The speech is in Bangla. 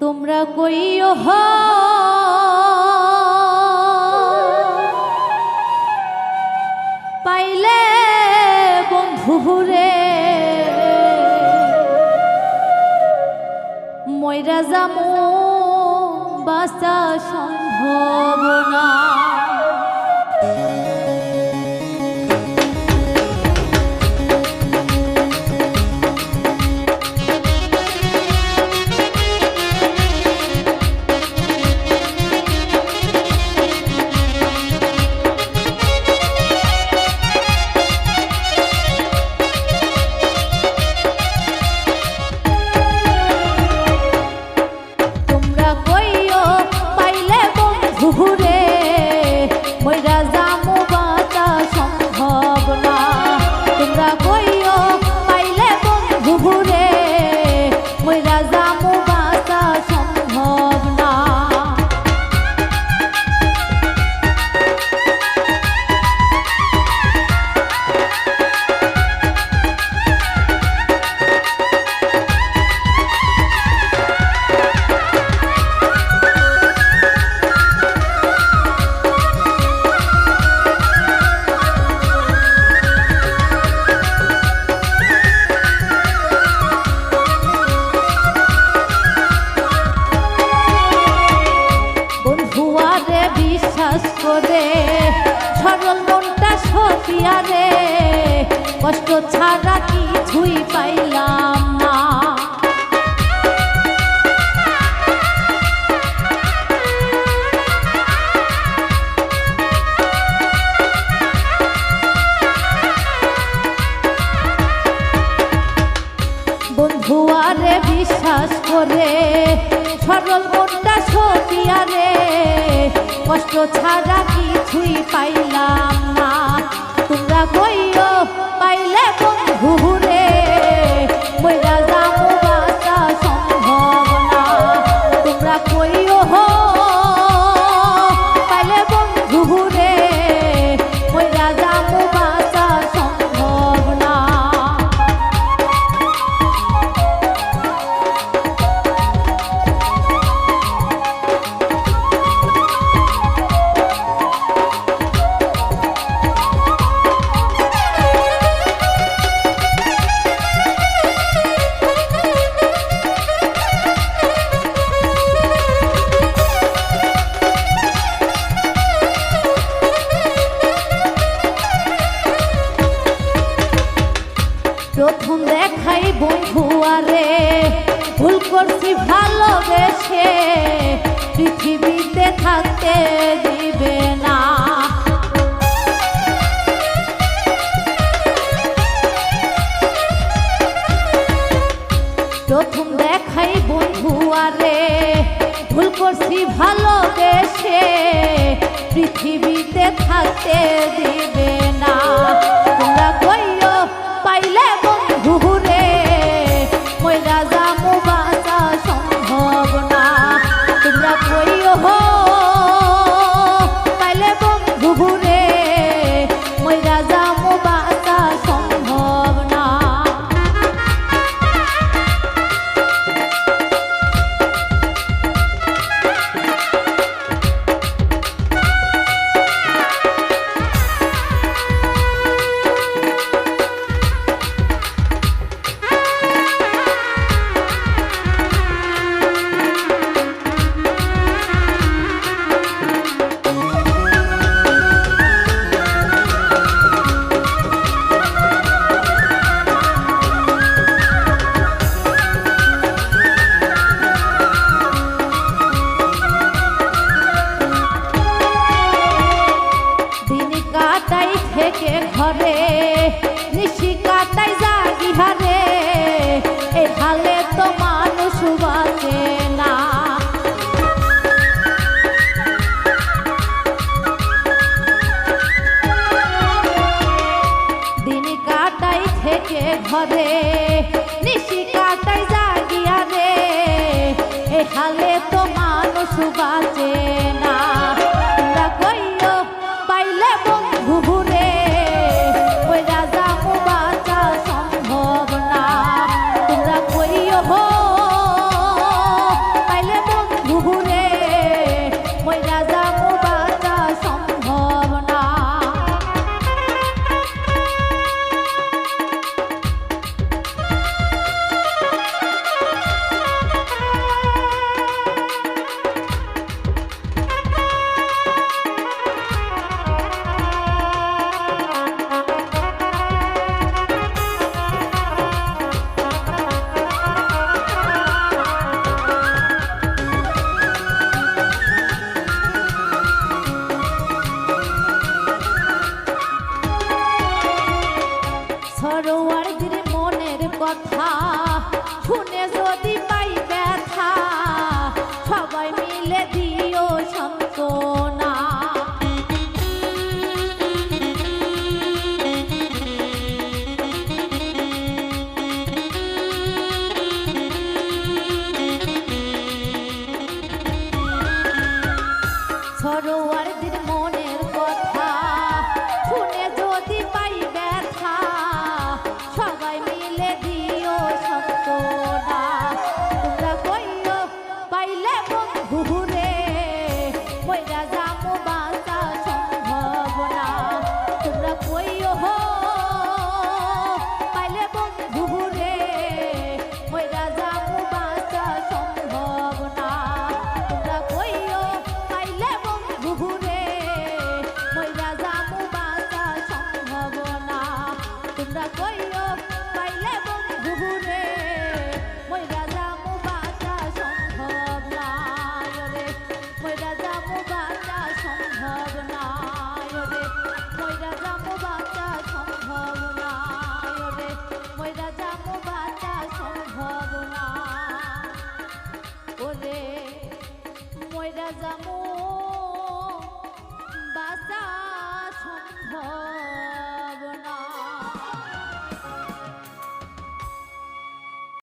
তোমরা কইও হ। পাইলে বন্ধুরে ময়রা যামু বাঁচা সম্ভব না। করে সরল মনটা সতিয়ারে কষ্ট ছাড়া কিছুই পাইলাম কষ্ট ছাড়া কিছুই পাইলাম না। তোমরা কইও পাইলে বন্ধুরে প্রথম দেখাই বন্ধু আরে, ভুল করছি ভালোবেসে। পৃথিবীতে থাকতে দিবে না। প্রথম দেখাই বন্ধু আরে, ভুল করছি ভালোবেসে। পৃথিবীতে থাকতে দিবে না। মইরা ঘরে, নিশি কাটাই জাগি হারে, এ হালে তো মানুষ বাঁচে না। দিন কাটাই থেকে ঘরে, নিশি কাটাই জাগিয়া রে এ হালে তো মানুষ বাঁচে সরোয়ারজির মনের কথা শুনে যদি পাইবে রে ময়রা জামু